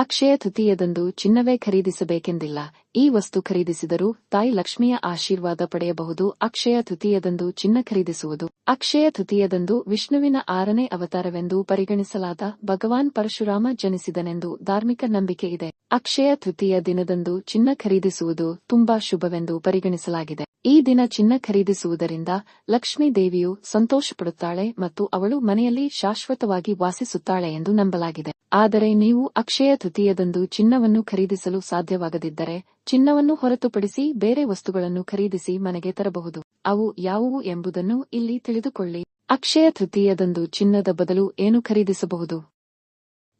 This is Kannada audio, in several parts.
ಅಕ್ಷಯ ತೃತೀಯದಂದು ಚಿನ್ನವೇ ಖರೀದಿಸಬೇಕೆಂದಿಲ್ಲ. ಈ ವಸ್ತು ಖರೀದಿಸಿದರೂ ತಾಯಿ ಲಕ್ಷ್ಮಿಯ ಆಶೀರ್ವಾದ ಪಡೆಯಬಹುದು. ಅಕ್ಷಯ ತೃತೀಯದಂದು ಚಿನ್ನ ಖರೀದಿಸುವುದು. ಅಕ್ಷಯ ತೃತೀಯದಂದು ವಿಷ್ಣುವಿನ ಆರನೇ ಅವತಾರವೆಂದು ಪರಿಗಣಿಸಲಾದ ಭಗವಾನ್ ಪರಶುರಾಮ ಜನಿಸಿದನೆಂದು ಧಾರ್ಮಿಕ ನಂಬಿಕೆ ಇದೆ. ಅಕ್ಷಯ ತೃತೀಯ ದಿನದಂದು ಚಿನ್ನ ಖರೀದಿಸುವುದು ತುಂಬಾ ಶುಭವೆಂದು ಪರಿಗಣಿಸಲಾಗಿದೆ. ಈ ದಿನ ಚಿನ್ನ ಖರೀದಿಸುವುದರಿಂದ ಲಕ್ಷ್ಮೀ ದೇವಿಯು ಸಂತೋಷಪಡುತ್ತಾಳೆ ಮತ್ತು ಅವಳು ಮನೆಯಲ್ಲಿ ಶಾಶ್ವತವಾಗಿ ವಾಸಿಸುತ್ತಾಳೆ ಎಂದು ನಂಬಲಾಗಿದೆ. ಆದರೆ ನೀವು ಅಕ್ಷಯ ತೃತೀಯದಂದು ಚಿನ್ನವನ್ನು ಖರೀದಿಸಲು ಸಾಧ್ಯವಾಗದಿದ್ದರೆ, ಚಿನ್ನವನ್ನು ಹೊರತುಪಡಿಸಿ ಬೇರೆ ವಸ್ತುಗಳನ್ನು ಖರೀದಿಸಿ ಮನೆಗೆ ತರಬಹುದು. ಅವು ಯಾವುವು ಎಂಬುದನ್ನು ಇಲ್ಲಿ ತಿಳಿದುಕೊಳ್ಳಿ. ಅಕ್ಷಯ ತೃತೀಯದಂದು ಚಿನ್ನದ ಬದಲು ಏನು ಖರೀದಿಸಬಹುದು?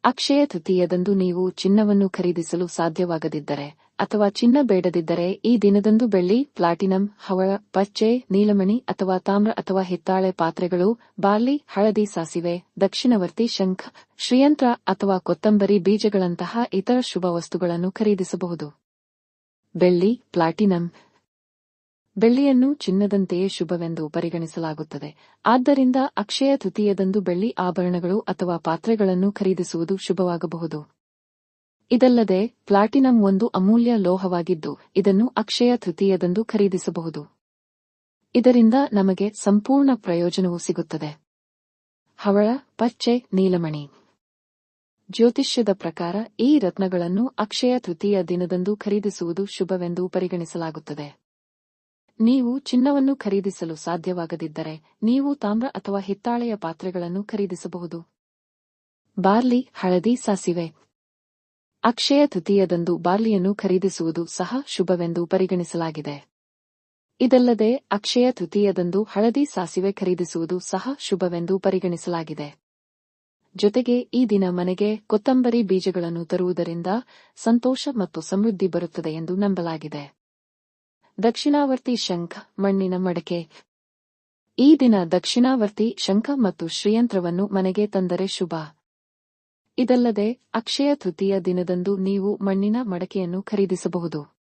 ಅಕ್ಷಯ ತೃತೀಯದಂದು ನೀವು ಚಿನ್ನವನ್ನು ಖರೀದಿಸಲು ಸಾಧ್ಯವಾಗದಿದ್ದರೆ ಅಥವಾ ಚಿನ್ನ ಬೇಡದಿದ್ದರೆ ಈ ದಿನದಂದು ಬೆಳ್ಳಿ, ಪ್ಲಾಟಿನಂ, ಹವಳ ಪಚ್ಚೆ ನೀಲಮಣಿ ಅಥವಾ ತಾಮ್ರ ಅಥವಾ ಹಿತ್ತಾಳೆ ಪಾತ್ರೆಗಳು, ಬಾರ್ಲಿ, ಹಳದಿ ಸಾಸಿವೆ, ದಕ್ಷಿಣವರ್ತಿ ಶಂಖ, ಶ್ರೀಯಂತ್ರ ಅಥವಾ ಕೊತ್ತಂಬರಿ ಬೀಜಗಳಂತಹ ಇತರ ಶುಭ ವಸ್ತುಗಳನ್ನು ಖರೀದಿಸಬಹುದು. ಬೆಳ್ಳಿ, ಪ್ಲಾಟಿನಂ ಬೆಳ್ಳಿಯನ್ನು ಚಿನ್ನದಂತೆಯೇ ಶುಭವೆಂದು ಪರಿಗಣಿಸಲಾಗುತ್ತದೆ. ಆದ್ದರಿಂದ ಅಕ್ಷಯ ತೃತೀಯದಂದು ಬೆಳ್ಳಿ ಆಭರಣಗಳು ಅಥವಾ ಪಾತ್ರೆಗಳನ್ನು ಖರೀದಿಸುವುದು ಶುಭವಾಗಬಹುದು. ಇದಲ್ಲದೆ, ಪ್ಲಾಟಿನಂ ಒಂದು ಅಮೂಲ್ಯ ಲೋಹವಾಗಿದ್ದು, ಇದನ್ನು ಅಕ್ಷಯ ತೃತೀಯದಂದು ಖರೀದಿಸಬಹುದು. ಇದರಿಂದ ನಮಗೆ ಸಂಪೂರ್ಣ ಪ್ರಯೋಜನವು ಸಿಗುತ್ತದೆ. ಹವಳ, ಪಚ್ಚೆ, ನೀಲಮಣಿ. ಜ್ಯೋತಿಷ್ಯದ ಪ್ರಕಾರ ಈ ರತ್ನಗಳನ್ನು ಅಕ್ಷಯ ತೃತೀಯ ದಿನದಂದು ಖರೀದಿಸುವುದು ಶುಭವೆಂದು ಪರಿಗಣಿಸಲಾಗುತ್ತದೆ. ನೀವು ಚಿನ್ನವನ್ನು ಖರೀದಿಸಲು ಸಾಧ್ಯವಾಗದಿದ್ದರೆ ನೀವು ತಾಮ್ರ ಅಥವಾ ಹಿತ್ತಾಳೆಯ ಪಾತ್ರೆಗಳನ್ನು ಖರೀದಿಸಬಹುದು. ಬಾರ್ಲಿ, ಹಳದಿ ಸಾಸಿವೆ. ಅಕ್ಷಯ ತೃತೀಯದಂದು ಬಾರ್ಲಿಯನ್ನು ಖರೀದಿಸುವುದು ಸಹ ಶುಭವೆಂದು ಪರಿಗಣಿಸಲಾಗಿದೆ. ಇದಲ್ಲದೆ, ಅಕ್ಷಯ ತೃತೀಯದಂದು ಹಳದಿ ಸಾಸಿವೆ ಖರೀದಿಸುವುದು ಸಹ ಶುಭವೆಂದು ಪರಿಗಣಿಸಲಾಗಿದೆ. ಜೊತೆಗೆ, ಈ ದಿನ ಮನೆಗೆ ಕೊತ್ತಂಬರಿ ಬೀಜಗಳನ್ನು ತರುವುದರಿಂದ ಸಂತೋಷ ಮತ್ತು ಸಮೃದ್ಧಿ ಬರುತ್ತದೆ ಎಂದು ನಂಬಲಾಗಿದೆ. ದಕ್ಷಿಣಾವರ್ತಿ ಶಂಖ, ಮಣ್ಣಿನ ಮಡಕೆ. ಈ ದಿನ ದಕ್ಷಿಣಾವರ್ತಿ ಶಂಖ ಮತ್ತು ಶ್ರೀಯಂತ್ರವನ್ನು ಮನೆಗೆ ತಂದರೆ ಶುಭ. ಇದಲ್ಲದೆ, ಅಕ್ಷಯ ತೃತೀಯ ದಿನದಂದು ನೀವು ಮಣ್ಣಿನ ಮಡಕೆಯನ್ನು ಖರೀದಿಸಬಹುದು.